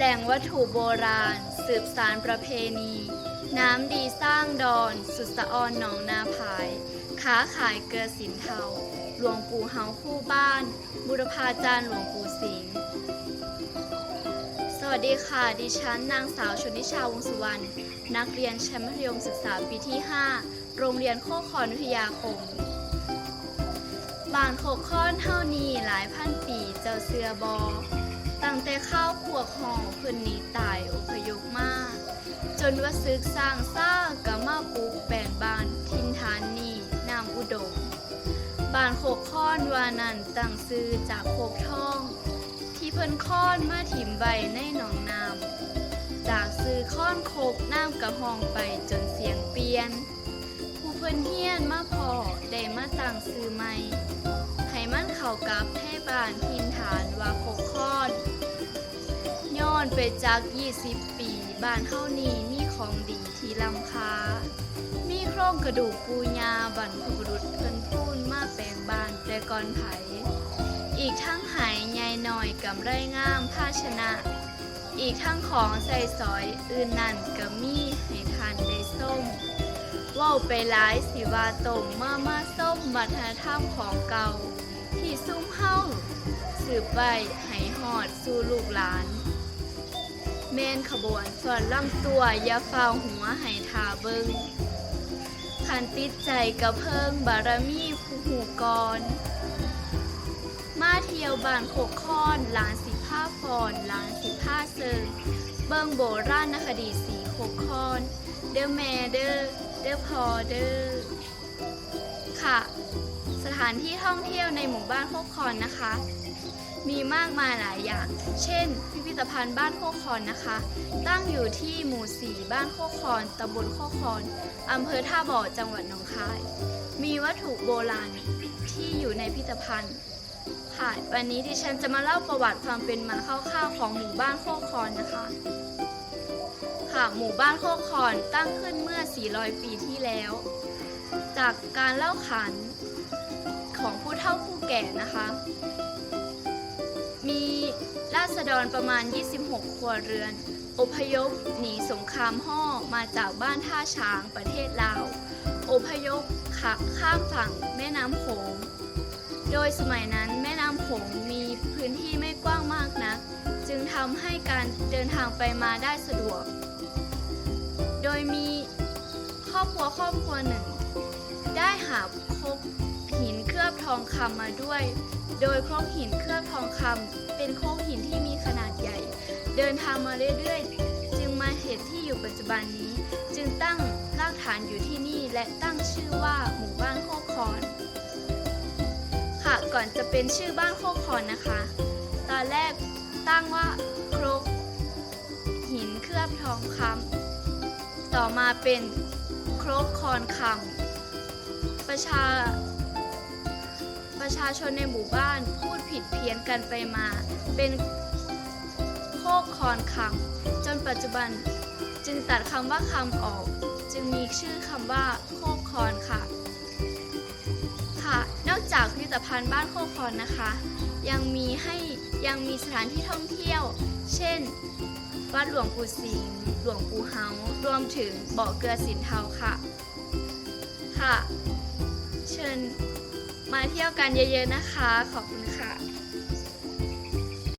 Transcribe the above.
แหล่งวัตถุโบราณ สืบสารประเพณี น้ำดีสร้างดอน สุดสะออนหนองนาผาย ค้าขายเกลือสินเทา หลวงปู่เฮาคู่บ้าน บุรพาจารย์หลวงปู่สิงห์สวัสดีค่ะ ดิฉันนางสาวชนิชาวงศ์สุวรรณ นักเรียนชั้นมัธยมศึกษาปีที่ 5 โรงเรียนโคกคอนวิทยาคมบ้านโคกค้อนเท่านี้หลายพันปีเจ้าเสือบอ ตั้งแต่ข้าวขวกห่อเพิ่นหนีตายอพยพมา จนว่าซึกสร้างสร้างกะมาปลูกแปลงบ้านทินฐานนี้นามอุดม บ้านโคกค้อนวานันตั้งซื้อจากโคกทอง ที่เพิ่นค้อนมาถิ่มใบในหนองน้ำจากซื้อค้อนโคกน้ำกระหองไปจนเสียงเปลี่ยน ผู้เพิ่นเฮียนมาพอได้มาตั้งซื้อใหม่ มันเขากับให้บ้านทินฐานว่าโคกค้อน ย้อนไปจาก 20 ปีบ้านเฮานี้มีของดีที่ล้ำค่ามีโครงกระดูกปูญาบรรพบุรุษเพิ่นพูนมาแปลงบ้านแต่ก่อนไผอีกทั้งหายใหญ่หน่อยกำไรงามภาชนะ อีกทั้งของใส่สอยอื่นนั่นก็มีให้ทานได้ส้มว้าไปหลายสิว่าตมมามาส้มวัฒนธรรมของเก่า ที่ซุ่มเฮาสืบไปให้หอดสู่ลูกหลานเมนขบวนส่วนล่ำตัวอย่าเฝ้าหัวให้ทาเบิงขันติดใจกระเพิงบารมีผู้หูกร มาเที่ยวบ้านโคกคอนหลานสิผ้าฟอนหลานสิผ้าเซิงเบิงโบราณคดีสีโคกคอน เดอแม่เดอเดอพอเดอค่ะ สถานที่ท่องเที่ยวในหมู่บ้านโคกคอนนะคะ มีมากมายหลายอย่าง เช่น พิพิธภัณฑ์บ้านโคกคอนนะคะ ตั้งอยู่ที่หมู่4บ้านโคกคอนตำบลโคกคอนอำเภอท่าบ่อจังหวัดหนองคาย มีวัตถุโบราณที่อยู่ในพิพิธภัณฑ์ค่ะวันนี้ดิฉันจะมาเล่าประวัติความเป็นมาคร่าวๆของหมู่บ้านโคกคอนนะคะ ค่ะหมู่บ้านโคกคอนตั้งขึ้นเมื่อ 400 ปีที่แล้ว จากการเล่าขาน ของผู้เฒ่าผู้แก่นะคะ มีราษฎรประมาณ 26 ครัวเรือน อพยพหนีสงครามห่อมาจากบ้านท่าช้างประเทศลาว อพยพขับข้ามฝั่งแม่น้ำโขง โดยสมัยนั้นแม่น้ำโขงมีพื้นที่ไม่กว้างมากนัก จึงทำให้การเดินทางไปมาได้สะดวก โดยมีครอบครัวครอบครัวหนึ่ง ได้หาคบ อบทองคำมาด้วย โดยโครกหินเคลือบทองคำเป็นโคกหินที่มีขนาดใหญ่ เดินทางมาเรื่อยๆ จึงมาเห็นที่อยู่ปัจจุบันนี้ จึงตั้งรากฐานอยู่ที่นี่และตั้งชื่อว่าหมู่บ้านโคกคอน ค่ะก่อนจะเป็นชื่อบ้านโคกคอนนะคะ ตอนแรกตั้งว่าโครกหินเคลือบทองคำต่อมาเป็นโครกคอนคำประชา ประชาชนในหมู่บ้านพูดผิดเพี้ยนกันไปมา เป็นโคกคอนคำจนปัจจุบันจึงตัดคำว่าคำออก จึงมีชื่อคำว่าโคกคอนค่ะ ค่ะ นอกจากพิพิธภัณฑ์บ้านโคกคอนนะคะ ยังมีให้ยังมีสถานที่ท่องเที่ยว เช่น วัดหลวงปู่สิงห์หลวงปู่เฮารวมถึงบ่อเกลือสินเทาค่ะ ค่ะ เชิญ มาเที่ยวกันเยอะๆนะคะ ขอบคุณค่ะ